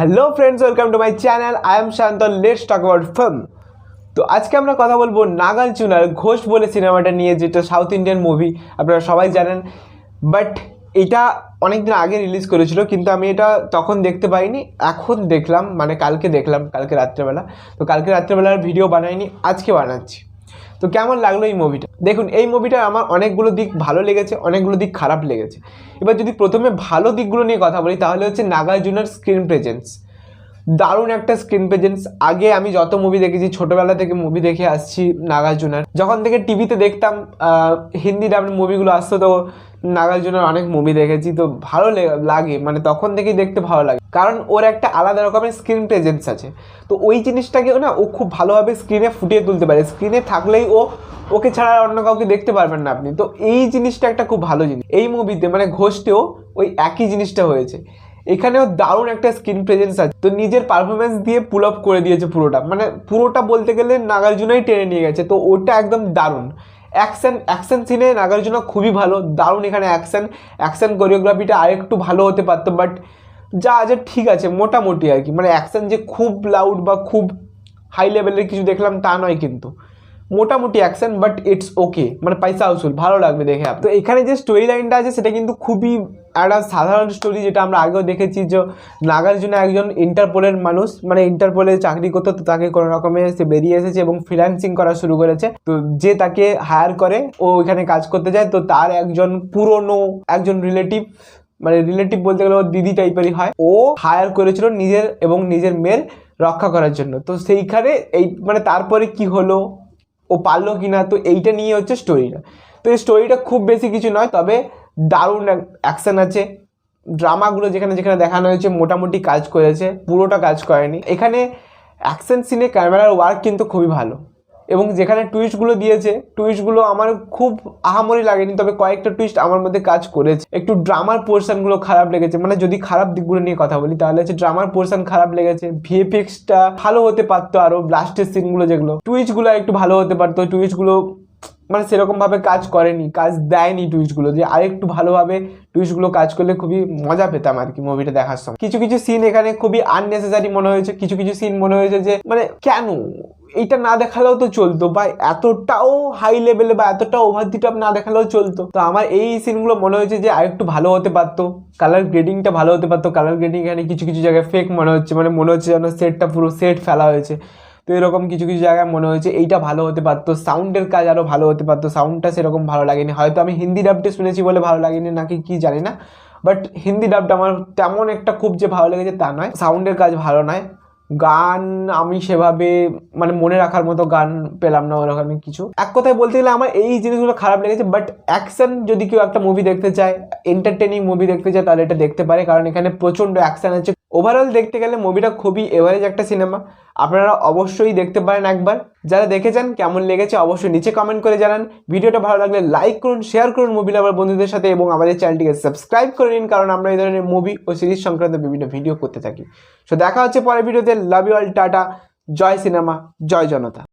Hello friends welcome to my channel I am Shanto let's talk about film তো আজকে আমরা কথা বলব নাগার্জুনার ঘোষ বলে সিনেমাটা নিয়ে, যেটা সাউথ ইন্ডিয়ান মুভি আপনারা সবাই জানেন। বাট এটা অনেক দিন আগে রিলিজ করেছিল, কিন্তু আমি এটা তখন দেখতে পাইনি, এখন দেখলাম মানে কালকে দেখলাম, কালকে রাত্রেবেলা। তো কালকে রাত্রেবেলার ভিডিও বানাইনি, আজকে বানাচ্ছি। তো কেমন লাগল এই মুভিটা দেখুন, এই মুভিটা আমার অনেকগুলো দিক ভালো লেগেছে, অনেকগুলো দিক খারাপ লেগেছে। এবার যদি প্রথমে ভালো দিকগুলো নিয়ে কথা বলি, তাহলে হচ্ছে নাগার্জুনার স্ক্রিন প্রেজেন্স দারুণ একটা স্ক্রিন প্রেজেন্স আগে আমি যত মুভি দেখেছি, ছোটোবেলা থেকে মুভি দেখে আসছি নাগার্জুনার যখন থেকে টিভিতে দেখতাম হিন্দি ডাবড মুভিগুলো আসতো, তো নাগার্জুনার অনেক মুভি দেখেছি, তো ভালো লাগে মানে তখন থেকেই দেখতে ভালো লাগে। কারণ ওর একটা আলাদা রকমের স্ক্রিন প্রেজেন্স আছে। তো ওই জিনিসটাকে না, ও খুব ভালোভাবে স্ক্রিনে ফুটিয়ে তুলতে পারে। স্ক্রিনে থাকলেই ও, ওকে ছাড়া অন্য কাউকে দেখতে পারবেন না আপনি। তো এই জিনিসটা একটা খুব ভালো জিনিস। এই মুভিতে মানে ঘোষটেও ওই একই জিনিসটা হয়েছে। এখানেও দারুণ একটা স্ক্রিন প্রেজেন্স আছে। তো নিজের পারফরমেন্স দিয়ে পুল আপ করে দিয়েছে পুরোটা। মানে পুরোটা বলতে গেলে নাগার্জুনাই টেনে নিয়ে গেছে। তো ওটা একদম দারুণ। অ্যাকশন অ্যাকশন সিনে নাগার্জুনা খুবই ভালো, দারুণ এখানে অ্যাকশন। অ্যাকশন কোরিওগ্রাফিটা আরেকটু ভালো হতে পারতো, বাট যা আছে ঠিক আছে, মোটামুটি আর কি। মানে অ্যাকশন যে খুব লাউড বা খুব হাই লেভেলের কিছু দেখলাম তা নয় কিন্তু। মোটামুটি অ্যাকশন বাট ইটস ওকে মানে পয়সা উসুল, ভালো লাগবে দেখে। তো এখানে যে স্টোরি লাইনটা আছে, সেটা কিন্তু খুবই একটা সাধারণ স্টোরি যেটা আমরা আগেও দেখেছি যে নাগার্জুনা একজন ইন্টারপোলের মানুষ মানে ইন্টারপোলে চাকরি করতো, তো তাকে কোনো রকমে সে বেরিয়ে এসেছে এবং ফ্রিল্যান্সিং করা শুরু করেছে। তো যে তাকে হায়ার করে, ও ওইখানে কাজ করতে যায়। তো তার একজন পুরনো একজন রিলেটিভ মানে রিলেটিভ বলতে গেলে ওর দিদি টাইপেরই হয়। ও হায়ার করেছিল নিজের এবং নিজের মেয়ের রক্ষা করার জন্য। তো সেইখানে এই মানে তারপরে কি হলো? ও পারল কি না তো এইটা নিয়ে হচ্ছে স্টোরিটা তো এই স্টোরিটা খুব বেশি কিছু নয়, তবে দারুণ অ্যাকশন আছে। ড্রামাগুলো যেখানে যেখানে দেখানো হয়েছে, মোটামুটি কাজ করেছে, পুরোটা কাজ করেনি। এখানে অ্যাকশন সিনে ক্যামেরার ওয়ার্ক কিন্তু খুবই ভালো। এবং যেখানে টুইস্টগুলো দিয়েছে টুইস্টগুলো আমার খুব আহামরি লাগেনি, তবে কয়েকটা টুইস্ট আমার মধ্যে কাজ করেছে। একটু ড্রামার পোর্শনগুলো খারাপ লেগেছে মানে যদি খারাপ দিকগুলো নিয়ে কথা বলি, তাহলে হচ্ছে ড্রামার পোর্শন খারাপ লেগেছে। ভিএফএক্সটা ভালো হতে পারতো আরও ব্লাস্টের সিনগুলো যেগুলো। টুইস্টগুলো একটু ভালো হতে পারতো টুইস্টগুলো মানে সেরকমভাবে কাজ করেনি, কাজ দেয়নি টুইস্টগুলো যে আরেকটু ভালোভাবে টুইস্টগুলো কাজ করলে খুবই মজা পেতাম আর কি মুভিটা দেখার সময়। কিছু কিছু সিন এখানে খুবই আননেসেসারি মনে হয়েছে, কিছু কিছু সিন মনে হয়েছে যে মানে কেন? এইটা না দেখালেও তো চলতো বা এতটাও হাই লেভেলে বা এতটা ওভার দি টপ না দেখালেও চলতো। তো আমার এই সিনগুলো মনে হয়েছে যে আরেকটু ভালো হতে পারতো কালার গ্রেডিংটা ভালো হতে পারতো কালার গ্রেডিং এখানে কিছু কিছু জায়গায় ফেক মনে হচ্ছে মানে মনে হচ্ছে যেন সেটটা পুরো সেট ফেলা হয়েছে। তো এরকম কিছু কিছু জায়গায় মনে হয়েছে এইটা ভালো হতে পারতো সাউন্ডের কাজ আরও ভালো হতে পারতো সাউন্ডটা সেরকম ভালো লাগেনি। হয়তো আমি হিন্দি ডাবটা শুনেছি বলে ভালো লাগেনি, নাকি কি জানি না। বাট হিন্দি ডাবটা আমার তেমন একটা খুব যে ভালো লেগেছে তা নয়। সাউন্ডের কাজ ভালো নয়। গান আমি সেভাবে মানে মনে রাখার মতো গান পেলাম না ওরকম কিছু। এক কথায় বলতে গেলে আমার এই জিনিসগুলো খারাপ লেগেছে বাট অ্যাকশন যদি কেউ একটা মুভি দেখতে চায় এন্টারটেনিং মুভি দেখতে চায়, তাহলে এটা দেখতে পারে। কারণ এখানে প্রচণ্ড অ্যাকশন আছে ওভারঅল দেখতে গেলে মুভিটা খুবই এভারেজ একটা সিনেমা আপনারা অবশ্যই দেখতে পারেন একবার। যারা দেখেছেন, কেমন লেগেছে অবশ্যই নিচে কমেন্ট করে জানান। ভিডিওটা ভালো লাগলে লাইক করুন শেয়ার করুন মুভি লাভার বন্ধুদের সাথে এবং আমাদের চ্যানেলটিকে সাবস্ক্রাইব করে নিন, কারণ আমরা এই ধরনের মুভি ও সিরিজ সংক্রান্ত বিভিন্ন ভিডিও করতে থাকি। সো দেখা হচ্ছে পরের ভিডিওতে লাভ ইউ অল টাটা। জয় সিনেমা জয় জনতা।